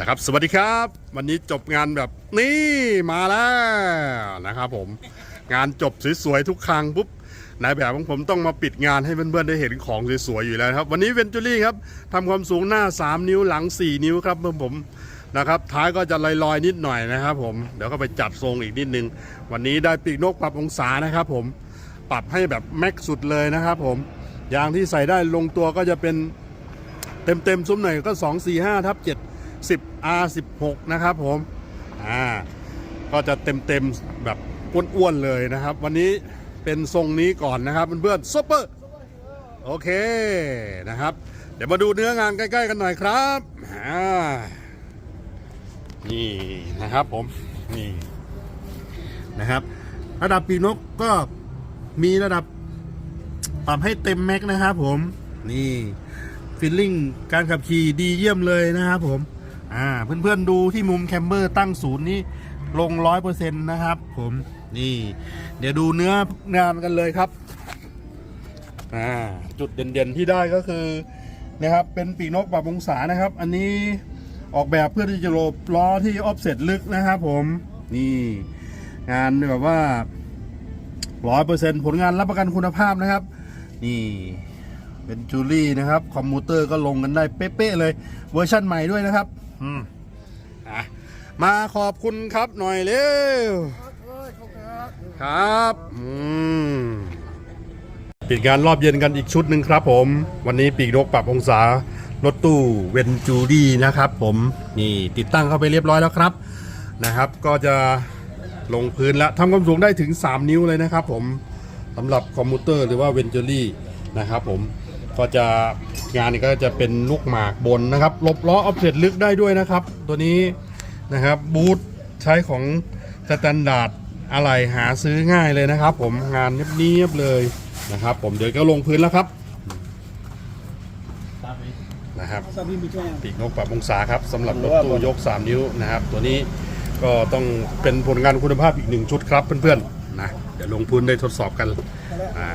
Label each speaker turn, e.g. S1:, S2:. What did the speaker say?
S1: นะครับสวัสดีครับ วันนี้จบงานแบบนี่มาแล้วนะครับผมงานจบสวยๆทุกครั้งปุ๊บนายแบบของผมต้องมาปิดงานให้เพื่อนๆได้เห็นของสวยๆอยู่แล้วครับ วันนี้เวนจูรี่ครับทำความสูงหน้า 3 นิ้วหลัง 4 นิ้วครับเพื่อนผมนะครับ ท้ายก็จะลอยๆนิดหน่อยนะครับผมเดี๋ยวก็ไปจัดทรงอีกนิดนึง วันนี้ได้ปีกนกปรับองศานะครับผมปรับให้แบบแม็กสุดเลยนะครับผมยางที่ใส่ได้ลงตัวก็จะเป็นเต็มเต็มๆซุ้มหน่อยก็ 2 4 5ทับ7 10 R 16 นะครับผมอ่าก็จะเต็มเต็มๆแบบอ้วนๆเลยนะครับ วันนี้เป็นทรงนี้ก่อนนะครับเพื่อนๆซุปเปอร์โอเคนะครับ เดี๋ยวมาดูเนื้องานใกล้ ๆ กันหน่อยครับอ่านี่นะครับผมนี่นะครับ ระดับปีนกก็มีระดับปรับให้เต็มแม็กนะครับผมนี่ฟิลลิ่งการขับขี่ดีเยี่ยมเลยนะครับผม อ่าเพื่อนๆดูที่มุมแคมเบอร์ตั้งศูนย์นี่ลงร้อยเปอร์เซ็นต์นะครับ ผมนี่ เดี๋ยวดูเนื้องานกันเลยครับอ่าจุดเด่นๆที่ได้ก็คือนะครับเป็นปีกนกปรับองศานะครับ อันนี้ออกแบบเพื่อที่จะหลบล้อที่ออฟเซ็ตลึกนะครับผมนี่งานแบบว่าร้อยเปอร์เซ็นต์ผลงานรับประกันคุณภาพนะครับ นี่ เป็นจูลี่นะครับ คอมมูเตอร์ก็ลงกันได้เป๊ะๆเลย เวอร์ชั่นใหม่ด้วยนะครับ อืมอะมาขอบคุณครับหน่อยเร็ว ครับ อืม ปิดงานรอบเย็นกันอีกชุดหนึ่งครับผม วันนี้ปีกนกปรับองศารถตู้เวนจูดี้นะครับผมนี่ติดตั้งเข้าไปเรียบร้อยแล้วครับนะครับ ก็จะลงพื้นแล้วทำความสูงได้ถึง 3 นิ้วเลยนะครับผมสำหรับคอมมูเตอร์หรือว่าเวนจูรี่นะครับผม ก็จะงานนี้ก็จะเป็นลูกหมากบนนะครับลบล้อออฟเซตลึกได้ด้วยนะครับ ตัวนี้นะครับบูทใช้ของสแตนดาร์ดอะไรหาซื้อง่ายเลยนะครับ ผมงานเนียบๆเลยนะครับ ผมเดี๋ยวก็ลงพื้นแล้วครับนะครับปีกนกปรับองศาครับสำหรับรถตู้ยก 3 นิ้วนะครับ ตัวนี้ก็ต้องเป็นผลงานคุณภาพอีกหนึ่งชุดครับเพื่อนๆนะเดี๋ยวลงพื้นได้ทดสอบกันอ่า